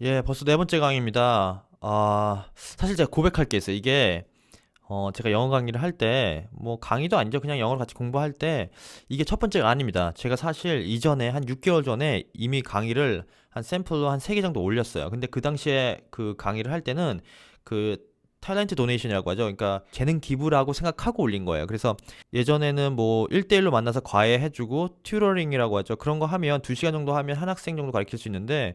예, 벌써 네 번째 강의입니다. 아, 사실 제가 고백할 게 있어요. 이게, 어, 제가 영어 강의를 할 때, 뭐, 강의도 아니죠. 그냥 영어를 같이 공부할 때, 이게 첫 번째가 아닙니다. 제가 사실 이전에, 한 6개월 전에 이미 강의를 한 샘플로 한 3개 정도 올렸어요. 근데 그 당시에 그 강의를 할 때는, 그, 탤런트 도네이션이라고 하죠. 그러니까 재능 기부라고 생각하고 올린 거예요. 그래서 예전에는 뭐 1대1로 만나서 과외 해주고 튜러링이라고 하죠. 그런 거 하면 2시간 정도 하면 한 학생 정도 가르칠 수 있는데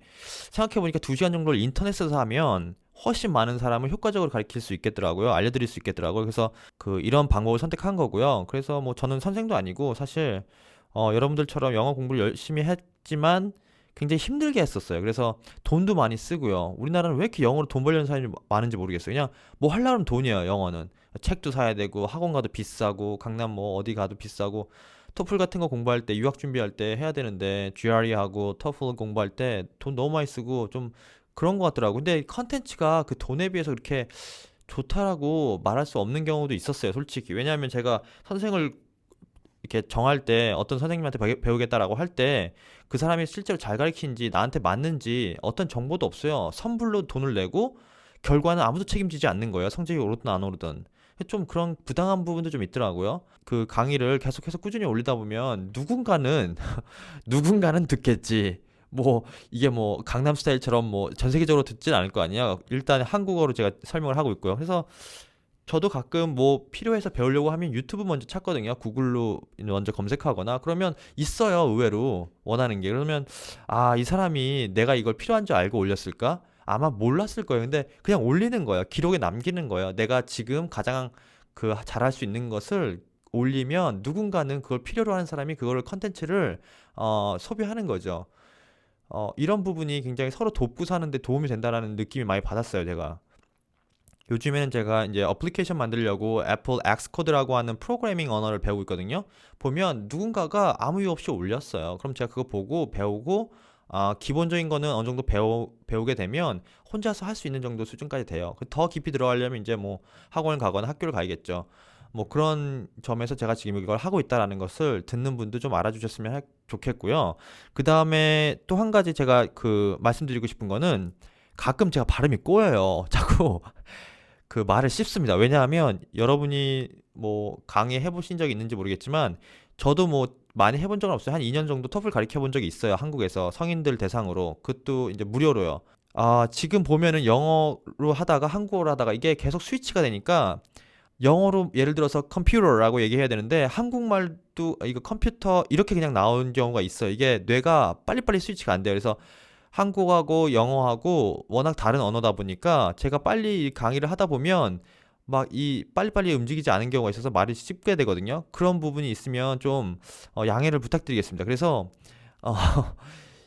생각해보니까 2시간 정도를 인터넷에서 하면 훨씬 많은 사람을 효과적으로 가르칠 수 있겠더라고요. 알려드릴 수 있겠더라고요. 그래서 그 이런 방법을 선택한 거고요. 그래서 뭐 저는 선생도 아니고 사실 어, 여러분들처럼 영어 공부를 열심히 했지만 굉장히 힘들게 했었어요. 그래서 돈도 많이 쓰고요. 우리나라는 왜 이렇게 영어로 돈 벌려는 사람이 많은지 모르겠어요. 그냥 뭐 하려면 돈이에요, 영어는. 책도 사야 되고 학원 가도 비싸고 강남 뭐 어디 가도 비싸고 토플 같은 거 공부할 때 유학 준비할 때 해야 되는데 GRE 하고 토플 공부할 때 돈 너무 많이 쓰고 좀 그런 것 같더라고. 근데 컨텐츠가 그 돈에 비해서 그렇게 좋다라고 말할 수 없는 경우도 있었어요, 솔직히. 왜냐하면 제가 선생을 이렇게 정할 때 어떤 선생님한테 배- 배우겠다라고 할 때 그 사람이 실제로 잘 가르치는지 나한테 맞는지 어떤 정보도 없어요. 선불로 돈을 내고 결과는 아무도 책임지지 않는 거예요. 성적이 오르든 안 오르든. 좀 그런 부당한 부분도 좀 있더라고요. 그 강의를 계속해서 꾸준히 올리다 보면 누군가는 누군가는 듣겠지. 뭐 이게 뭐 강남 스타일처럼 뭐 전 세계적으로 듣진 않을 거 아니야. 일단 한국어로 제가 설명을 하고 있고요. 그래서 저도 가끔 뭐 필요해서 배우려고 하면 유튜브 먼저 찾거든요. 구글로 먼저 검색하거나 그러면 있어요. 의외로 원하는 게. 그러면 아, 이 사람이 내가 이걸 필요한 줄 알고 올렸을까? 아마 몰랐을 거예요. 근데 그냥 올리는 거예요. 기록에 남기는 거예요. 내가 지금 가장 그 잘할 수 있는 것을 올리면 누군가는 그걸 필요로 하는 사람이 그거를 컨텐츠를 어, 소비하는 거죠. 어, 이런 부분이 굉장히 서로 돕고 사는데 도움이 된다라는 느낌이 많이 받았어요, 제가. 요즘에는 제가 이제 어플리케이션 만들려고 애플 엑스코드라고 하는 프로그래밍 언어를 배우고 있거든요. 보면 누군가가 아무 이유 없이 올렸어요. 그럼 제가 그거 보고 배우고 아, 기본적인 거는 어느 정도 배우, 배우게 되면 혼자서 할 수 있는 정도 수준까지 돼요. 그더 깊이 들어가려면 이제 뭐 학원을 가거나 학교를 가야겠죠. 뭐 그런 점에서 제가 지금 이걸 하고 있다라는 것을 듣는 분도 좀 알아주셨으면 하- 좋겠고요. 그 다음에 또 한 가지 제가 그 말씀드리고 싶은 거는 가끔 제가 발음이 꼬여요. 자꾸 그 말을 씹습니다. 왜냐하면 여러분이 뭐 강의 해보신 적이 있는지 모르겠지만 저도 뭐 많이 해본 적은 없어요. 한 2년 정도 터플 가르쳐 본 적이 있어요. 한국에서 성인들 대상으로. 그것도 이제 무료로요. 아, 지금 보면은 영어로 하다가 한국어로 하다가 이게 계속 스위치가 되니까 영어로 예를 들어서 컴퓨터라고 얘기해야 되는데 한국말도 이거 컴퓨터 이렇게 그냥 나오는 경우가 있어요. 이게 뇌가 빨리빨리 스위치가 안 돼요. 그래서 한국하고 영어하고 워낙 다른 언어다 보니까 제가 빨리 이 강의를 하다 보면 막 이 빨리빨리 움직이지 않은 경우가 있어서 말이 씹게 되거든요. 그런 부분이 있으면 좀 어, 양해를 부탁드리겠습니다. 그래서 어,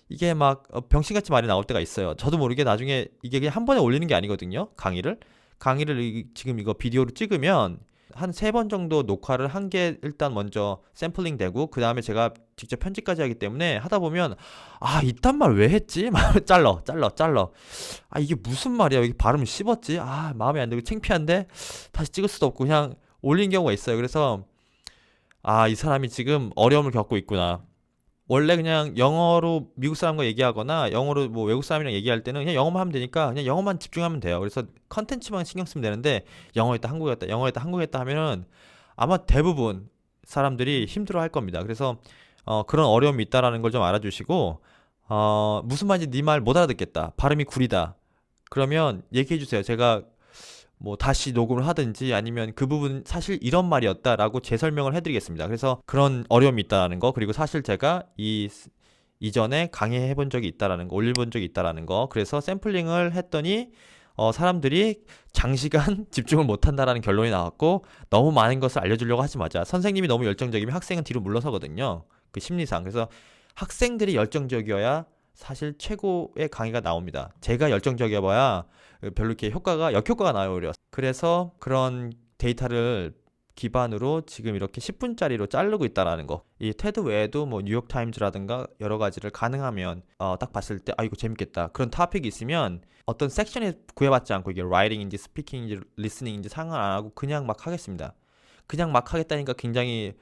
이게 막 어, 병신같이 말이 나올 때가 있어요. 저도 모르게 나중에 이게 그냥 한 번에 올리는 게 아니거든요. 강의를. 강의를 이- 지금 이거 비디오로 찍으면 한 세 번 정도 녹화를 한 게 일단 먼저 샘플링 되고 그 다음에 제가 직접 편집까지 하기 때문에 하다 보면 아 이딴 말 왜 했지? 막 잘러 잘러 잘러 아 이게 무슨 말이야? 이게 발음 씹었지? 아 마음에 안 들고 창피한데? 다시 찍을 수도 없고 그냥 올린 경우가 있어요. 그래서 아 이 사람이 지금 어려움을 겪고 있구나 원래 그냥 영어로 미국 사람과 얘기하거나 영어로 뭐 외국 사람이랑 얘기할 때는 그냥 영어만 하면 되니까 그냥 영어만 집중하면 돼요. 그래서 컨텐츠만 신경 쓰면 되는데 영어 했다 한국어 했다 영어 했다 한국어 했다 하면은 아마 대부분 사람들이 힘들어 할 겁니다. 그래서 어, 그런 어려움이 있다라는 걸 좀 알아주시고 어, 무슨 말인지 네 말 못 알아듣겠다. 발음이 구리다. 그러면 얘기해 주세요. 제가 뭐 다시 녹음을 하든지 아니면 그 부분 사실 이런 말이었다라고 재설명을 해드리겠습니다. 그래서 그런 어려움이 있다라는 거 그리고 사실 제가 이 스- 이전에 강의해 본 적이 있다라는 거 올려 본 적이 있다라는 거 그래서 샘플링을 했더니 어, 사람들이 장시간 집중을 못한다라는 결론이 나왔고 너무 많은 것을 알려주려고 하지 마자. 선생님이 너무 열정적이면 학생은 뒤로 물러서거든요. 그 심리상. 그래서 학생들이 열정적이어야 사실 최고의 강의가 나옵니다 제가 열정적이어봐야 별로 이렇게 효과가 역효과가 나요 오히려 그래서 그런 데이터를 기반으로 지금 이렇게 10분짜리로 자르고 있다라는 거. 이 테드 외에도 뭐 뉴욕 타임즈라든가 여러 가지를 가능하면 어, 딱 봤을 때 아 이거 재밌겠다. 그런 토픽이 있으면 어떤 섹션에 구애받지 않고 이게 라이팅인지 스피킹인지 리스닝인지 상관 안 하고 그냥 막 하겠습니다. 그냥 막 하겠다니까 굉장히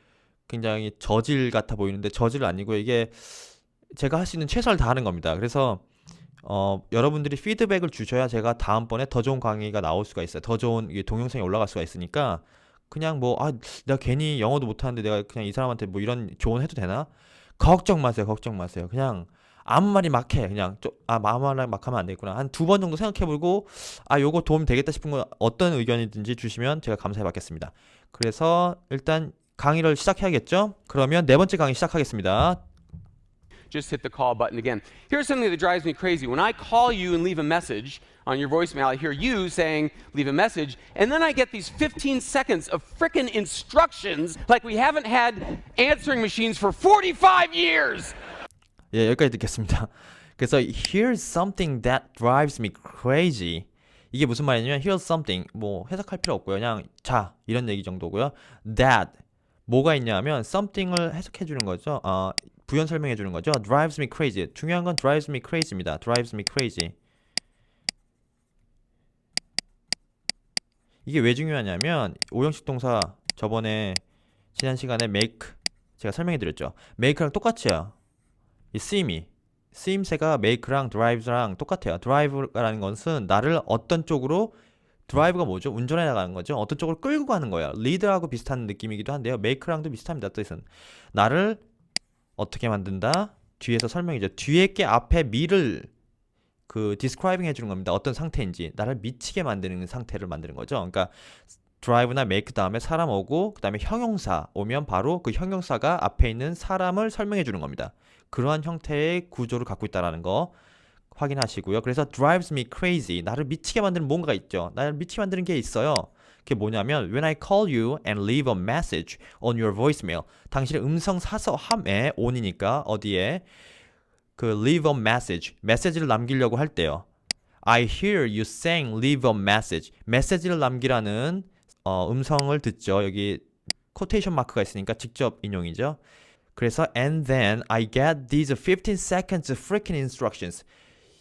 굉장히 저질 같아 보이는데 저질 아니고 이게 제가 할 수 있는 최선을 다하는 겁니다. 그래서 어, 여러분들이 피드백을 주셔야 제가 다음번에 더 좋은 강의가 나올 수가 있어요. 더 좋은 동영상이 올라갈 수가 있으니까 그냥 뭐, 아, 내가 괜히 영어도 못하는데 내가 그냥 이 사람한테 뭐 이런 조언 해도 되나? 걱정 마세요. 걱정 마세요. 그냥 아무 말이 막 해. 그냥 좀, 아, 아무 말막 하면 안 되겠구나. 한 두 번 정도 생각해보고, 아, 요거 도움 되겠다 싶은 거 어떤 의견이든지 주시면 제가 감사해 받겠습니다. 그래서 일단 강의를 시작해야겠죠? 그러면 네 번째 강의 시작하겠습니다. just hit the call button again. Here's something that drives me crazy. When I call you and leave a message on your voicemail, I hear you saying, leave a message, and then I get these 15 seconds of frickin' instructions like we haven't had answering machines for 45 years. 예, 여기까지 듣겠습니다. 그래서 here's something that drives me crazy. 이게 무슨 말이냐면 here's something 뭐 해석할 필요 없고요. 그냥 자 이런 얘기 정도고요. that 뭐가 있냐면 something을 해석해 주는 거죠. 어, 부연 설명해 주는 거죠. drives me crazy. 중요한 건 drives me crazy입니다. drives me crazy. 이게 왜 중요하냐면 오형식 동사 저번에 지난 시간에 make 제가 설명해 드렸죠. make랑 똑같이요. 이 seem이 쓰임새가 make랑 drives랑 똑같아요. drive라는 것은 나를 어떤 쪽으로 드라이브가 뭐죠? 운전해 나가는 거죠. 어떤 쪽으로 끌고 가는 거예요. 리드하고 비슷한 느낌이기도 한데요. make랑도 비슷합니다. 뜻은 나를 어떻게 만든다? 뒤에서 설명이죠. 뒤에 게 앞에 me를 그 describing 해주는 겁니다. 어떤 상태인지 나를 미치게 만드는 상태를 만드는 거죠. 그러니까 drive나 make 다음에 사람 오고 그 다음에 형용사 오면 바로 그 형용사가 앞에 있는 사람을 설명해 주는 겁니다. 그러한 형태의 구조를 갖고 있다라는 거 확인하시고요. 그래서 drives me crazy 나를 미치게 만드는 뭔가가 있죠. 나를 미치게 만드는 게 있어요. 그게 뭐냐면 when I call you and leave a message on your voicemail 당신의 음성 사서함에 on이니까 어디에 그 leave a message 메시지를 남기려고 할 때요. I hear you saying leave a message 메시지를 남기라는 어, 음성을 듣죠. 여기 코테이션 마크가 있으니까 직접 인용이죠. 그래서 and then I get these 15 seconds freaking instructions.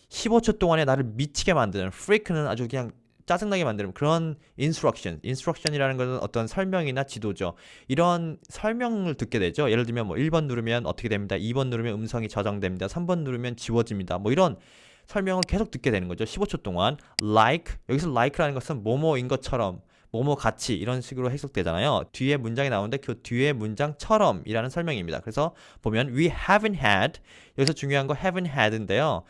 15초 동안에 나를 미치게 만드는 freak는 아주 그냥 짜증나게 만드는 그런 instruction. instruction이라는 것은 어떤 설명이나 지도죠. 이런 설명을 듣게 되죠. 예를 들면 뭐 1번 누르면 어떻게 됩니다. 2번 누르면 음성이 저장됩니다. 3번 누르면 지워집니다. 뭐 이런 설명을 계속 듣게 되는 거죠. 15초 동안 like 여기서 like라는 것은 뭐뭐인 것처럼 뭐뭐 같이 이런 식으로 해석되잖아요. 뒤에 문장이 나오는데 그 뒤에 문장처럼이라는 설명입니다. 그래서 보면 we haven't had 여기서 중요한 거 haven't had인데요.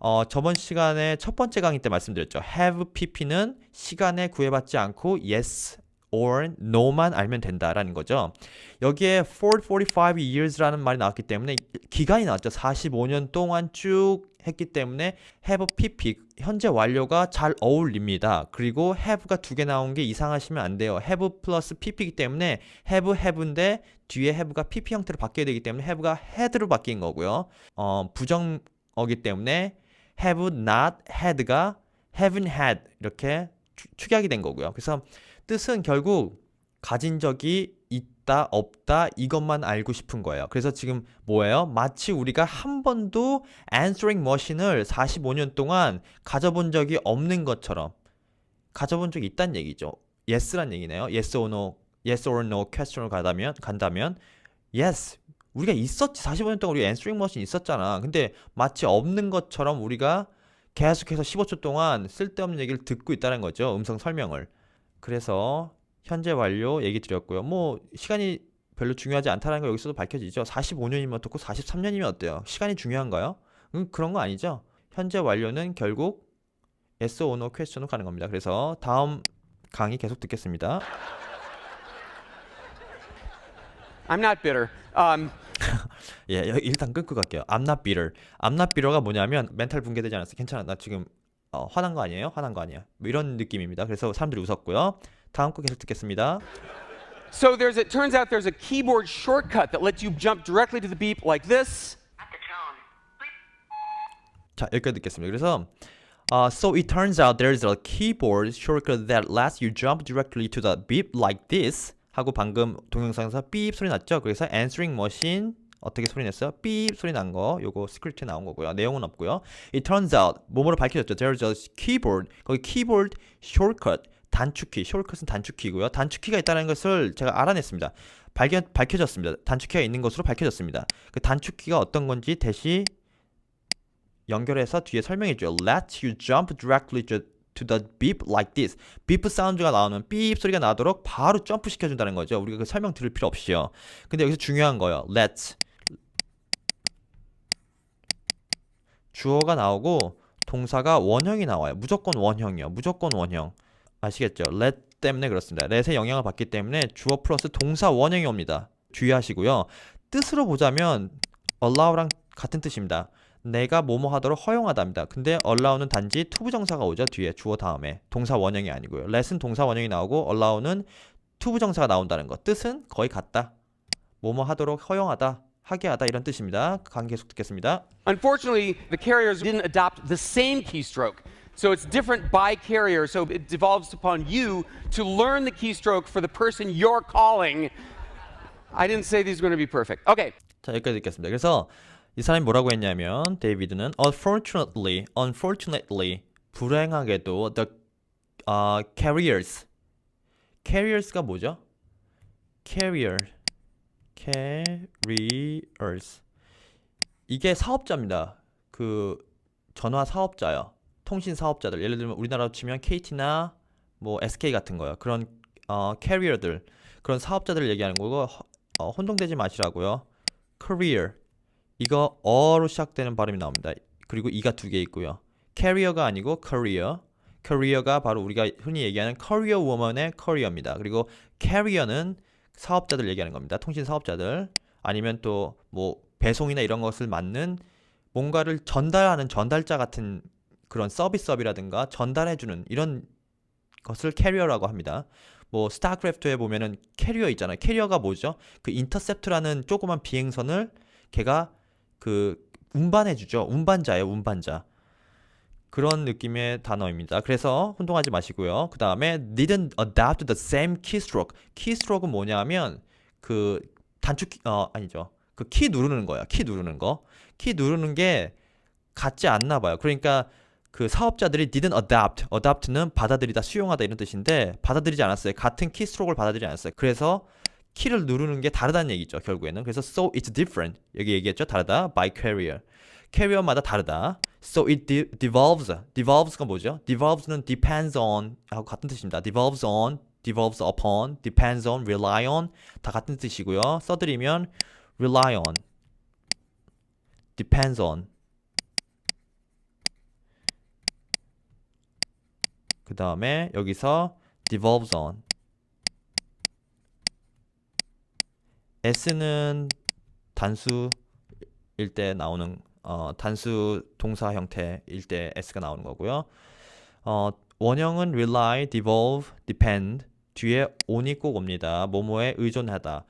어, 저번 시간에 첫 번째 강의 때 말씀드렸죠. have pp는 시간에 구애받지 않고 yes or no만 알면 된다라는 거죠. 여기에 for 45 years라는 말이 나왔기 때문에 기간이 나왔죠. 45년 동안 쭉 했기 때문에 have pp 현재 완료가 잘 어울립니다. 그리고 have가 두 개 나온 게 이상하시면 안 돼요. have 플러스 pp이기 때문에 have have인데 뒤에 have가 pp 형태로 바뀌어야 되기 때문에 have가 had로 바뀐 거고요. 어, 부정어기 때문에 have not had가 haven't had 이렇게 추- 축약이 된 거고요. 그래서 뜻은 결국 가진 적이 있다 없다 이것만 알고 싶은 거예요. 그래서 지금 뭐예요? 마치 우리가 한 번도 answering machine을 45년 동안 가져본 적이 없는 것처럼 가져본 적이 있다는 얘기죠. yes란 얘기네요. yes or no, yes or no question을 가다면 간다면 yes 우리가 있었지 45년 동안 우리 answering machine 있었잖아. 근데 마치 없는 것처럼 우리가 계속해서 15초 동안 쓸데없는 얘기를 듣고 있다는 거죠. 음성 설명을. 그래서 현재 완료 얘기 드렸고요. 뭐 시간이 별로 중요하지 않다는 거 여기서도 밝혀지죠. 45년이면 어떻고 43년이면 어때요? 시간이 중요한가요? 음, 그런 거 아니죠. 현재 완료는 결국 yes or no question으로 가는 겁니다. 그래서 다음 강의 계속 듣겠습니다. I'm not bitter. Um, 예, 여기 일단 끊고 갈게요. I'm not bitter. I'm not bitter가 뭐냐면 멘탈 붕괴되지 않았어. 괜찮아. 나 지금 어, 화난 거 아니에요? 화난 거 아니야. 뭐 이런 느낌입니다. 그래서 사람들이 웃었고요. 다음 거 계속 듣겠습니다. so there's it turns out there's a keyboard shortcut that lets you jump directly to the beep like this. 자, 여기까지 듣겠습니다. 그래서 uh, so it turns out there's a keyboard shortcut that lets you jump directly to the beep like this 하고 방금 동영상에서 삐 소리 났죠? 그래서 answering machine 어떻게 소리 냈어요? 삐 소리 난 거 요거 스크립트에 나온 거고요. 내용은 없고요. It turns out 뭐뭐로 밝혀졌죠. There's a keyboard 거기 keyboard shortcut 단축키 shortcut은 단축키고요. 단축키가 있다는 것을 제가 알아냈습니다. 발견 밝혀졌습니다. 단축키가 있는 것으로 밝혀졌습니다. 그 단축키가 어떤 건지 대시 연결해서 뒤에 설명해 줘요. Let you jump directly to to the beep like this. beep 사운드가 나오면 삐입 소리가 나도록 바로 점프 시켜준다는 거죠. 우리가 그 설명 들을 필요 없이요. 근데 여기서 중요한 거예요. Let 주어가 나오고 동사가 원형이 나와요. 무조건 원형이요. 무조건 원형. 아시겠죠? let 때문에 그렇습니다. let의 영향을 받기 때문에 주어 플러스 동사 원형이 옵니다. 주의하시고요. 뜻으로 보자면 allow랑 같은 뜻입니다. 내가 뭐뭐 하도록 허용하답니다. 근데 allow는 단지 투부정사가 오죠. 뒤에 주어 다음에 동사 원형이 아니고요. let은 동사 원형이 나오고 allow는 투부정사가 나온다는 것. 뜻은 거의 같다. 뭐뭐 하도록 허용하다, 하게 하다 이런 뜻입니다. 강 계속 듣겠습니다. Unfortunately, the carriers didn't adopt the same keystroke. So it's different by carrier. So it devolves upon you to learn the keystroke for the person you're calling. I didn't say these were going to be perfect. Okay. 자 여기까지 듣겠습니다. 그래서 이 사람이 뭐라고 했냐면 데이비드는 unfortunately, unfortunately 불행하게도 the uh, carriers, carriers가 뭐죠? carrier, carriers 이게 사업자입니다. 그 전화 사업자요. 통신 사업자들 예를 들면 우리나라로 치면 KT나 뭐 SK 같은 거요. 그런 어, 캐리어들 그런 사업자들을 얘기하는 거고 허- 어, 혼동되지 마시라고요. career 이거 어로 시작되는 발음이 나옵니다. 그리고 이가 두 개 있고요. 캐리어가 아니고 career. career가 바로 우리가 흔히 얘기하는 career woman의 career입니다. 그리고 carrier는 사업자들 얘기하는 겁니다. 통신 사업자들 아니면 또 뭐 배송이나 이런 것을 맡는 뭔가를 전달하는 전달자 같은 그런 서비스업이라든가 전달해주는 이런 것을 캐리어라고 합니다. 뭐 스타크래프트에 보면은 캐리어 있잖아요. 캐리어가 뭐죠? 그 인터셉트라는 조그만 비행선을 걔가 그 운반해주죠. 운반자예요, 운반자. 그런 느낌의 단어입니다. 그래서 혼동하지 마시고요. 그 다음에 didn't adapt the same keystroke. keystroke은 뭐냐면 그 단축 키, 어 아니죠. 그 키 누르는 거야. 키 누르는 거. 키 누르는 게 같지 않나 봐요. 그러니까 그 사업자들이 didn't adapt. adapt는 받아들이다, 수용하다 이런 뜻인데 받아들이지 않았어요. 같은 키스트로크를 받아들이지 않았어요. 그래서 키를 누르는 게 다르다는 얘기죠. 결국에는. 그래서 so it's different. 여기 얘기했죠. 다르다. by carrier. 캐리어마다 다르다. So it de- devolves. devolves가 뭐죠? devolves는 depends on 하고 같은 뜻입니다. devolves on, devolves upon, depends on, rely on 다 같은 뜻이고요. 써드리면 rely on, depends on 그 다음에 여기서 devolves on s는 단수일 때 나오는 어, 단수 동사 형태일 때 s가 나오는 거고요. 어, 원형은 rely, devolve, depend 뒤에 on이 꼭 옵니다. 뭐뭐에 의존하다.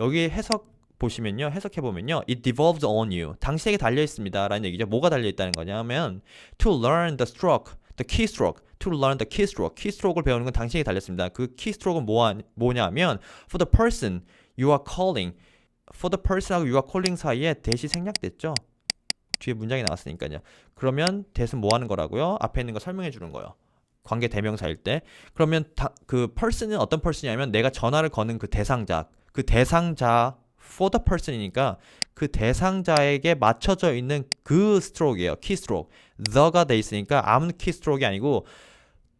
여기 해석 보시면요. 해석해 보면요. It devolves on you. 당신에게 달려 있습니다라는 얘기죠. 뭐가 달려 있다는 거냐면 to learn the stroke, the keystroke. to learn the keystroke. keystroke을 배우는 건 당신에게 달렸습니다. 그 keystroke은 뭐 뭐냐면 for the person you are calling. for the person하고 you are calling 사이에 대시 생략됐죠. 뒤에 문장이 나왔으니까요. 그러면 대신 뭐 하는 거라고요? 앞에 있는 거 설명해 주는 거예요. 관계 대명사일 때. 그러면 다, 그 person은 어떤 person이냐면 내가 전화를 거는 그 대상자. 그 대상자 for the person이니까 그 대상자에게 맞춰져 있는 그 스트로크예요. 키 스트로크. the가 돼 있으니까 아무 키 스트로크가 아니고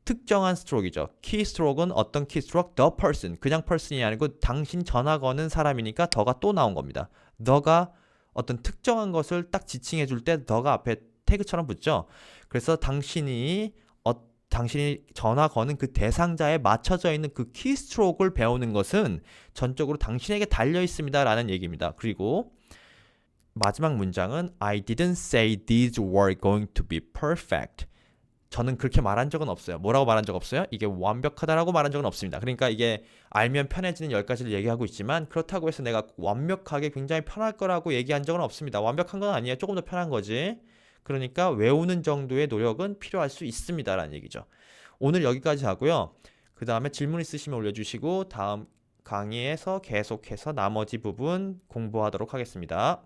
특정한 스트로크이죠. 키 스트로크는 어떤 키 스트로크? the person. 그냥 person이 아니고 당신 전화 거는 사람이니까 더가 또 나온 겁니다. the가 어떤 특정한 것을 딱 지칭해 줄때 the가 앞에 태그처럼 붙죠. 그래서 당신이 어, 당신이 전화 거는 그 대상자에 맞춰져 있는 그 키스트로크를 배우는 것은 전적으로 당신에게 달려 있습니다라는 얘기입니다. 그리고 마지막 문장은 I didn't say these were going to be perfect. 저는 그렇게 말한 적은 없어요. 뭐라고 말한 적 없어요? 이게 완벽하다라고 말한 적은 없습니다. 그러니까 이게 알면 편해지는 열 가지를 얘기하고 있지만 그렇다고 해서 내가 완벽하게 굉장히 편할 거라고 얘기한 적은 없습니다. 완벽한 건 아니에요. 조금 더 편한 거지. 그러니까 외우는 정도의 노력은 필요할 수 있습니다라는 얘기죠. 오늘 여기까지 하고요. 그 다음에 질문 있으시면 올려주시고 다음 강의에서 계속해서 나머지 부분 공부하도록 하겠습니다.